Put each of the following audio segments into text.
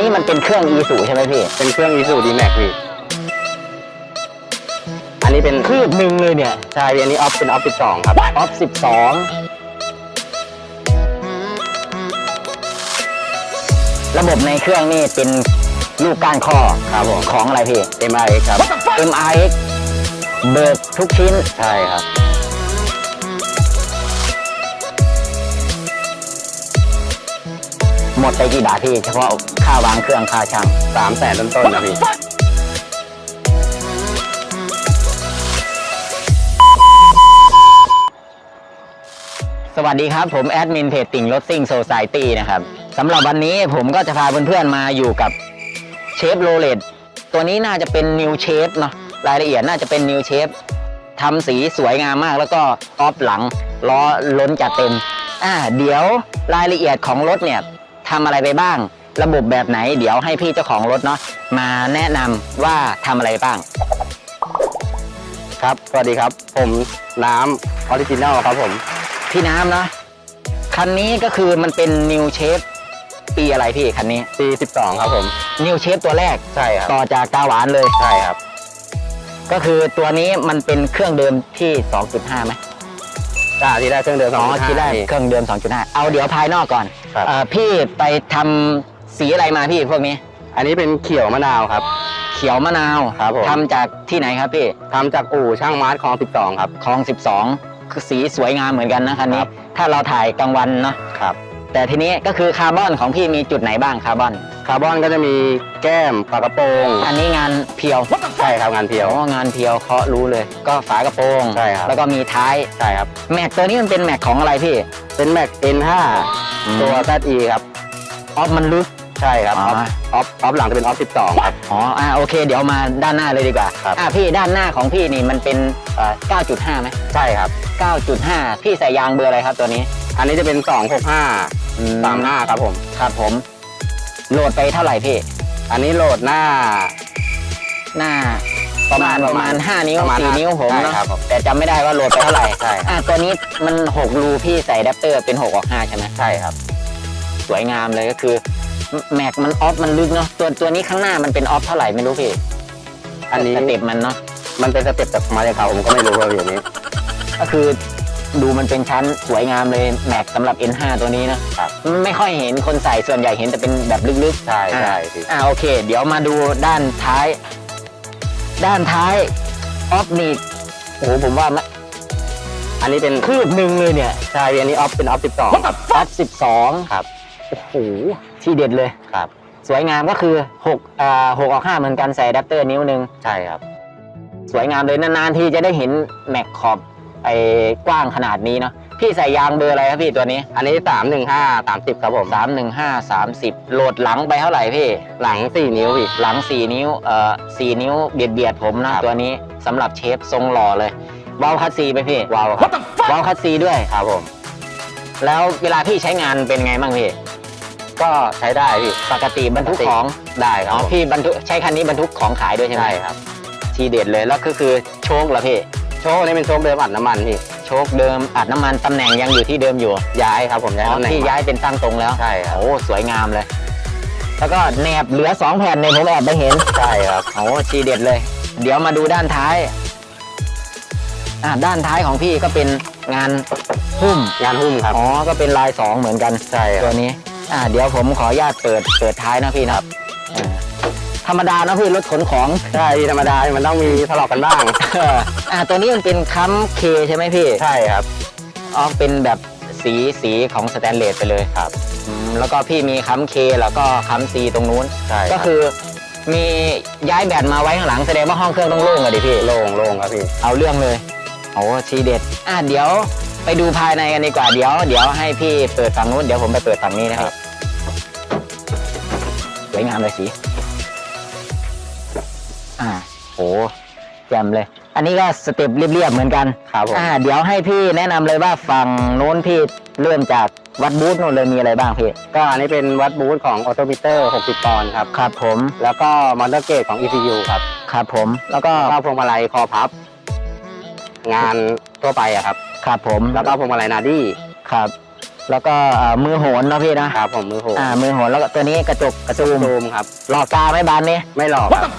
นี้มันเป็นเครื่อง e สูใช่ไหมพี่ เป็นเครื่อง i s u d m a x พี่ อันนี้เป็นคืบหนึ่งเลยเนี่ย ใช่พี่อันนี้ออฟเป็นออฟ12ครับ ออฟสิบสองระบบในเครื่องนี่เป็นลูกก้านข้อครับผมของอะไรพี่ MI ครับ MRX เบิกทุกชิ้น ใช่ครับ หมดไปกี่บาทพี่เฉพาะค่าวางเครื่องค่าช่าง3แสนต้นๆนะพี่ สวัสดีครับ ผมแอดมินเพจติ่งรถซิ่งโซซ i ตี้นะครับสำหรับวันนี้ผมก็จะพาเพื่อนๆมาอยู่กับเชฟโรเลตตัวนี้น่าจะเป็นนิวเชฟเนาะรายละเอียดน่าจะเป็นนิวเชฟทำสีสวยงามมากแล้วก็ออฟหลังล้อล้นจัดเต็ม อ่าเดี๋ยวรายละเอียดของรถเนี่ย ทำอะไรไปบ้าง ระบบแบบไหน เดี๋ยวให้พี่เจ้าของรถเนาะมาแนะนำว่าทำอะไรบ้าง ครับสวัสดีครับ ผมน้ำออริจินัลครับผม พี่น้ำเนาะคันนี้ก็คือมันเป็นนิวเชฟปีอะไรพี่คันนี้ปี12 ครับผมนิวเชฟตัวแรกใช่ครับต่อจากกาหวานเลยใช่ครับ ก็คือตัวนี้มันเป็นเครื่องเดิมที่ 2.5ไหม จ้าที่ได้เครื่องเดิมอ๋อ2.5ที่ได้เครื่องเดิม 2.5 เอาเดี๋ยวภายนอกก่อนครับ เอ่อพี่ไปทำสีอะไรมาพี่พวกนี้ อันนี้เป็นเขียวมะนาวครับ เขียวมะนาวครับผม ทำจากที่ไหนครับพี่ทำจากอู่ช่างมาร์ทคลอง12 ครับ คลอง 12 คือสีสวยงามเหมือนกันนะคันนี้ ครับ ถ้าเราถ่ายกลางวันเนาะครับ แต่ทีนี้ก็คือคาร์บอนของพี่มีจุดไหนบ้างคาร์บอน คาร์บอนก็จะมีแก้มฝากระโปรงอันนี้งานเพียวใช่ครับงานเพียว อ๋องานเพียวเคาะรู้เลย ก็ฝากระโปรงใช่ครับ แล้วก็มีท้ายใช่ครับ แม็กตัวนี้มันเป็นแม็กของอะไรพี่ เป็นแม็ก N5 อืมตัว ZE ครับออฟมันลึก ใช่ครับอ๋อออฟออฟออฟหลังจะเป็นออฟ12ครับ อ๋ออ่าโอเค เดี๋ยวมาด้านหน้าเลยดีกว่าครับอ่าพี่ด้านหน้าของพี่นี่มันเป็นเอ่อ9.5ไหมใช่ครับ 9.5 พี่ใส่ยางเบอร์อะไรครับตัวนี้ อันนี้จะเป็น265อืม35ครับผม ครับผม โหลดไปเท่าไหร่พี่ อันนี้โหลดหน้า หน้า ประมาณประมาณ5นิ้วประมาณ4นิ้วผมใช่เนาะครับผม แต่จำไม่ได้ว่าโหลดไปเท่าไหร่ใช่ครับอ่าตัวนี้มัน6รูพี่ใส่อะแดปเตอร์เป็น6ออก5ใช่ไหมใช่ครับ สวยงามเลยก็คือแม็กมันออฟมันลึกเนาะตัวตัวนี้ข้างหน้ามันเป็นออฟเท่าไหร่ไม่รู้พี่อันนี้สเต็ปมันเนาะมันเป็นสเต็ปจากมาจากเขาผมก็ไม่รู้ว่าอย่างนี้ ก็คือ ดูมันเป็นชั้นสวยงามเลยแม็กสำหรับ N5 ตัวนี้นะครับไม่ค่อยเห็นคนใส่ส่วนใหญ่เห็นแต่เป็นแบบลึกๆใช่ใช่อ่าพี่อ่าโอเค เดี๋ยวมาดูด้านท้าย ด้านท้ายออฟนี่โอ้โหผมว่ามันอันนี้เป็นคืบหนึ่งเลยเนี่ยใช่พี่อันนี้ออฟเป็นออฟ12ออฟสิบสองครับโอ้โหที่เด็ดเลยครับ สวยงามก็คือ6อ่าหกออกห้าเหมือนกันใส่อะแดปเตอร์นิ้วหนึ่งใช่ครับ สวยงามเลยนานๆที่จะได้เห็นแม็กขอบ ไอ้กว้างขนาดนี้เนาะพี่ใส่ยางเบอร์อะไรครับพี่ตัวนี้อันนี้315 30ครับผมสามหนึ่งห้าสามสิบโหลดหลังไปเท่าไหร่พี่ หลัง4นิ้วพี่หลังสี่นิ้วเอ่อสี่นิ้วเบียดเบียดๆผมนะครับตัวนี้สำหรับเชฟทรงหล่อเลยเวาล์วคัตซีไปพี่วาวครับเวาล์วคัตซีด้วยครับผม แล้วเวลาพี่ใช้งานเป็นไงบ้างพี่ ก็ใช้ได้พี่ปกติบรรทุกของได้ครัอ๋บอผมพี่บรรทุกใช้คันนี้บรรทุกของขายด้วยใช่ไหมใช่ครับ ทีเด็ดเลยแล้วก็คือโชคเหรอพี่ โชคนี่เป็นโชคเดิมอัดน้ำมันพี่ โชคเดิมอัดน้ำมันตำแหน่งยังอยู่ที่เดิมอยู่ย้ายครับผมย้ายอ๋อตำแหน่งที่ใหม่ย้ายเป็นตั้งตรงแล้วใช่ครับโอ้สวยงามเลย แล้วก็แหนบเหลือสองแผ่นเนี่ยผมแอบไปเห็นใช่ครับโอ้ทีเด็ดเลย เดี๋ยวมาดูด้านท้ายอ่าด้านท้ายของพี่ก็เป็นงานหุ้มงานหุ้มครับอ๋อก็เป็นลายสองเหมือนกันใช่คตัรับวนี้อ่าเดี๋ยวผมขออนุญาตเปิดเปิดท้ายนะพี่นะครับอ่า ธรรมดานะพี่รถขนของใช่ธรรมดามันต้องมีทะเลาะกันบ้าง อ่าตัวนี้มันเป็นค้ำเคใช่ไหมพี่ใช่ครับอ๋อเป็นแบบสีสีของสแตนเลสไปเลยครับอืมแล้วก็พี่มีค้ำเคแล้วก็ค้ำซีตรงนู้น ใช่ก็คือมีย้ายแบตมาไว้ข้างหลังแสดงว่าห้องเครื่องต้องโล่งอะดิพี่ โล่งโล่งครับพี่ เอาเรื่องเลย โอ้ทีเด็ด อะเดี๋ยวไปดูภายในกันดีกว่า เดี๋ยว เดี๋ยวให้พี่เปิดฝั่งนู้น เดี๋ยวผมไปเปิดฝั่งนี้นะครับ สวยงามเลยสี อ่าโหแจ่มเลย อันนี้ก็สเต็ปเรียบๆเหมือนกันครับผม อ่าเดี๋ยวให้พี่แนะนำเลยว่าฝั่งโน้นพี่เริ่มจากวัดบูธนู่นเลยมีอะไรบ้างพี่ ก็อันนี้เป็นวัดบูธของออโตมิเตอร์ 60 ปอนด์ครับ ครับผม แล้วก็มอเตอร์เกตของ ECU ครับครับผม แล้วก็แล้วก็พวงมาลัยคอพับ งานทั่วไปอะครับ ครับผม แล้วก็พวงมาลัยนาดี้ครับ แล้วก็เอ่อมือโหนเนาะพี่นะครับผมมือโหอ่ามือโหนแล้วก็ตัวนี้กระจกกระซูมซูมครับ หลอกกาไหม่บานนี้ไม่หลอกครับ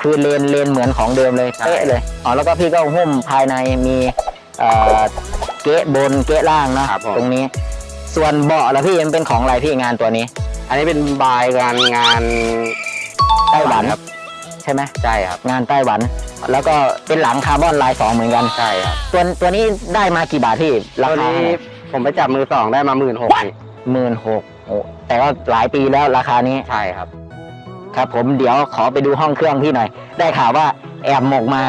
คือเลนเลนเหมือนของเดิมเลยใช่ เป๊ะเลยอ๋อแล้วก็พี่ก็หุ้มภายในมีเอ่อเกะบนเกะล่างเนาะครับผม ตรงนี้ ส่วนเบาะแล้วพี่มันเป็นของอะไรพี่งานตัวนี้อันนี้เป็นบายงานงานไต้หวันครับใช่ไหมใช่ครับ งานไต้หวัน แล้วก็เป็นหลังคาร์บอนลายสองเหมือนกัน ใช่ครับ ตัวตัวนี้ได้มากี่บาทพี่ราตัวคานี้ ผมไปจับมือสองได้มาหมื่นหกหมื่นหกแต่ก็หลายปีแล้วราคานี้ใช่ครับ ครับ ผมเดี๋ยวขอไปดูห้องเครื่องพี่หน่อย ได้ข่าวว่าแอบหมกมา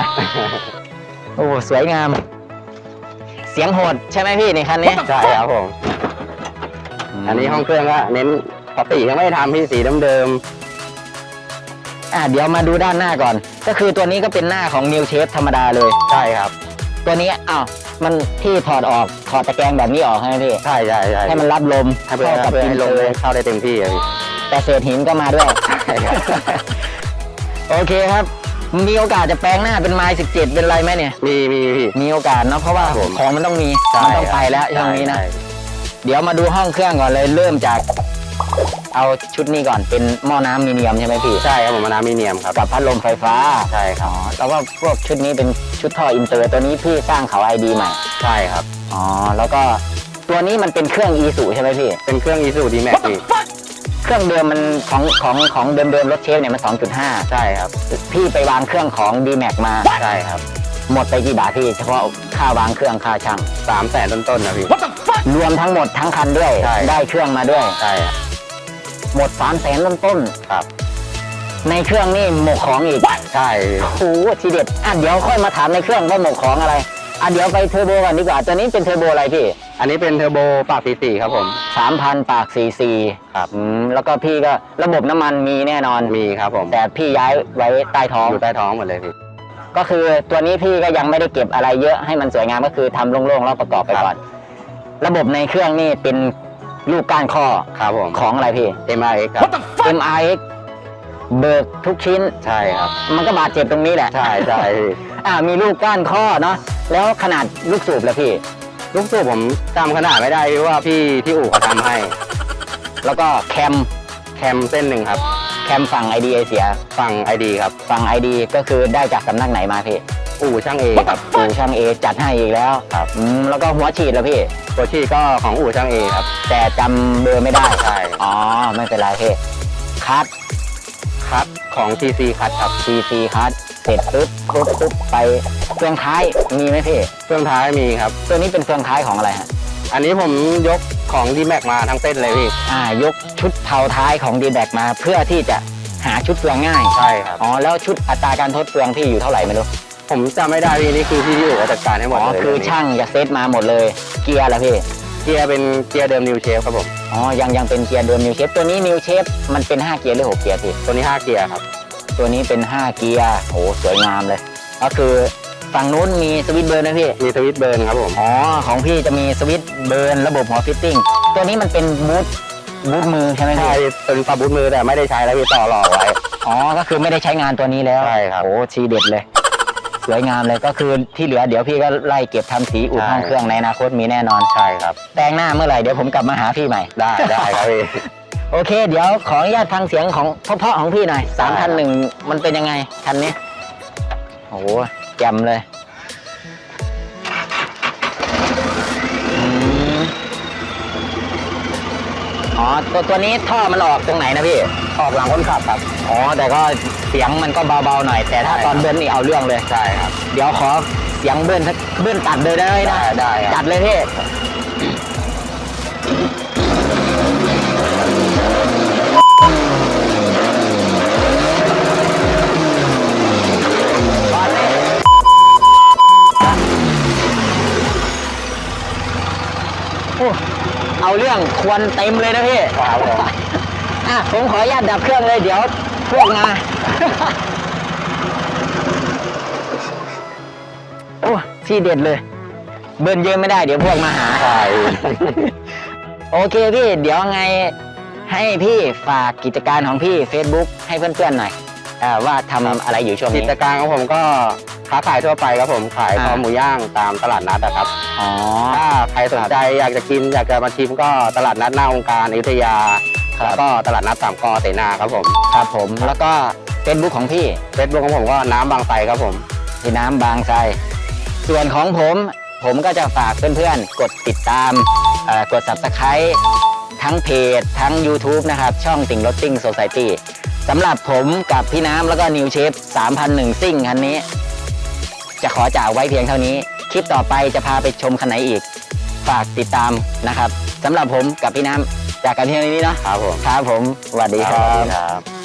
โอ้สวยงาม เสียงโหดใช่ไหมพี่ในคันนี้ใช่ครับผมอันนี้ห้องเครื่องก็เน้นปกติยังไม่ได้ทำพี่สีเดิมอะเดี๋ยวมาดูด้านหน้าก่อน ก็คือตัวนี้ก็เป็นหน้าของ New Shape ธรรมดาเลยๆใช่ครับ ตัวนี้อ้าว มันที่ถอดออกถอดตะแกรงแบบนี้ออกใช่ไหมพี่ใช่ใช่ใช่ให้มันรับลมให้เพื่อเข้ากับเพื่ออิให้นลเตมอได้ร์เข้าได้เต็มที่อะพี่ แต่เศษหินก็มาด้วยใช่ครับโอเคครับ มีโอกาสจะแปลงหน้าเป็นไม้17 เป็นไรไหมเนี่ย มีมีพี่ มีโอกาสเนาะเพราะว่าครับผม ของมันต้องมีใช่มันต้องไปแล้วช่วงนี้นะ ใช่เดี๋ยวมาดูห้องเครื่องก่อนเลยเริ่มจาก เอาชุดนี้ก่อนเป็นหม้อน้ำมีเนียมใช่ไหมพี่ ใช่ครับผมมานามิเนียมครับ กับพัดลมไฟฟ้าใช่ครับอ๋อแล้วก็พวกชุดนี้เป็นชุดท่ออินเตอร์ตัวนี้พี่สร้างเขาไอดีใหม่ ใช่ครับ อ๋อ แล้วก็ตัวนี้มันเป็นเครื่อง e สูใช่ไหมพี่ เป็นเครื่องอีซูดีแม็กพี่เครื่องเดิมมันของของของเดิมเดิมๆรถเชฟเนี่ยมัน 2.5 ใช่ครับ พี่ไปวางเครื่องของ d m a x มาใช่ครับหมดไปกี่บาทพี่ เฉพาะค่าวางเครื่องค่าช่างสามแสนต้นๆนะพี่ รวมทั้งหมดทั้งคันด้วย ใช่ ได้เครื่องมาด้วย ใช่ครับ หมด3 0 0แสนต้นต้นครับๆในเครื่องนี่หมกของอีกใช่โอ้โหทีเด็ดอะเดี๋ยวค่อยมาถามในเครื่องว่าหมกของอะไรอะเดี๋ยวไปเทอร์โบก่อนดีกว่าตัวนี้เป็นเทอร์โบอะไรพี่อันนี้เป็นเทอร์โบปากสีสีครับผม3,000ปาก4 4ครับอืมแล้วก็พี่ก็ระบบน้ำมันมีแน่นอนมีครับผมแต่พี่ย้ายไว้ใต้ท้อง อยู่ใต้ท้องหมดเลยพี่ ก็คือตัวนี้พี่ก็ยังไม่ได้เก็บอะไรเยอะให้มันสวยงามก็คือทำโล่งๆแล้วประกอบไปครับก่อน ระบบในเครื่องนี่เป็น ลูกก้านข้อครับผม ของอะไรพี่ MRX ครับ MRX เบิกทุกชิ้น ใช่ครับ มันก็บาดเจ็บตรงนี้แหละ ใช่ใช่พี่อ่ามีลูกก้านข้อเนาะแล้วขนาดลูกสูบแล้วพี่ ลูกสูบผมจำขนาดไม่ได้พี่ว่าพี่ที่อู่เขาทำให้ แล้วก็แคมแคมเส้นหนึ่งครับ แคมฝั่งไอดีเอเสีย ฝั่งไอดีครับ ฝั่งไอดีก็คือได้จากสำนักไหนมาพี่ อู่ช่างเอครับอู่ช่างเอจัดให้อีกแล้วครับอืมแล้วก็หัวฉีดแล้วพี่ตัวชีก็ของอู่ช่างเอครับ แต่จำเบอร์ไม่ได้ใช่อ๋อไม่เป็นไรพี่คัดคัดของ TC คัดครับ CC คัดเสร็จปุ๊บปุ๊บปุ๊บไปเครื่องท้ายมีไหมพี่เครื่องท้ายมีครับ ตัวนี้เป็นเครื่องท้ายของอะไรฮะอันนี้ผมยกของ d m a x มาทั้งเส้นเลยพี่ อ่ายกชุดเผาท้ายของ d b a c มาเพื่อที่จะหาชุดเฟืองง่าย ใช่ครับ อ๋อแล้วชุดอัตราการทดเฟืองพี่อยู่เท่าไหร่ไม่รู้ ผมจำไม่ได้พี่นี่คือพี่ที่อู่เขาจัดการให้หมดอ๋อเลยคือช่างจะเซตมาหมดเลย เกียร์ละพี่ เกียร์เป็นเกียร์เดิมนิวเชฟครับผม อ๋อ ยังยังเป็นเกียร์เดิมนิวเชฟตัวนี้นิวเชฟมันเป็น 5 เกียร์หรือ 6 เกียร์พี่ ตัวนี้ 5 เกียร์ครับ ตัวนี้เป็น 5 เกียร์ โอ้สวยงามเลย ก็คือฝั่งนู้นมีสวิตช์เบิร์นนะพี่ มีสวิตช์เบิร์นครับผม อ๋อ ของพี่จะมีสวิตช์เบิร์นระบบหัวฟิตติ้ง ตัวนี้มันเป็นบูทบูทมือใช่ไหมใช่พี่เป็นปรับบูทมือแต่ไม่ได้ใช้แล้วพี่ต่อหล่อไว้ อ๋อ ก็คือไม่ได้ใช้งานตัวนี้แล้ว ใช่ครับ โอ้ชีเด็ดเลย สวยงามเลยก็คือที่เหลือเดี๋ยวพี่ก็ไล่เก็บทำสีอุดใช่ห้องเครื่องในอนาคตมีแน่นอน ใช่ครับ แต่งหน้าเมื่อไหร่เดี๋ยวผมกลับมาหาพี่ใหม่ ได้ได้ครับพี่ โอเค เดี๋ยวขออนุญาตฟังเสียงของเพราะๆของพี่หน่อยสามพันหนึ่งมันเป็นยังไงคันนี้ โอ้โหแจ่มเลยอืมอ๋อตัวตัวนี้ท่อมันออกตรงไหนนะพี่ ออกหลังคนขับครับ อ๋อ แต่ก็ เสียงมันก็เบาๆหน่อย แต่ถ้าใช่ตอนครับเบิ้ลนี่เอาเรื่องเลยใช่ครับ เดี๋ยวขอเสียงเบิ้ลสักเบิ้ลตัดเลยได้ไหมนะได้ได้ครับจัดเลยพี่โอ้เอาเรื่องควนเต็มเลยนะพี่ครับผมอะผมขออนุญาตดับเครื่องเลยเดี๋ยวพวกมา โอ้ที่เด็ดเลย เบิร์นเยอะไม่ได้เดี๋ยวพวกมาหา ใช่โอเคพี่ เดี๋ยวไงให้พี่ฝากกิจการของพี่ Facebook ให้เพื่อนๆหน่อยอาว่าทำอะไรอยู่ช่วงกินี้ จการของผมก็ค้าขายทั่วไปครับผมขายอ่าคอหมูย่างตามตลาดนัดนะครับ อ๋อ ถ้าใครสนใจอยากจะกินอยากจะมาชิมก็ตลาดนัดหน้าองค์การอยุธยา ครับ แล้วก็ตลาดนัดสามกอเสนาครับผม ครับผมแล้วก็ เฟซบุ๊กของพี่เฟซบุ๊กของผมก็น้ำบางไทรครับผมพี่น้ำบางไทรส่วนของผมผมก็จะฝากเพื่อนๆ กดติดตามเอ่อกด subscribe ทั้งเพจ ทั้ง YouTube นะครับ ช่องติ่งรถซิ่งโซซ i ตี้สำหรับผมกับพี่น้ำแล้วก็นิวเชฟ3,001 ซิ่งคันนี้ จะขอจากไว้เพียงเท่านี้ คลิปต่อไปจะพาไปชมคันไหนอีก ฝากติดตามนะครับสำหรับผมกับพี่น้ำจากกันที่นี้เนาะครับผมครับผมสวัสดีครัสวัสบดีครับ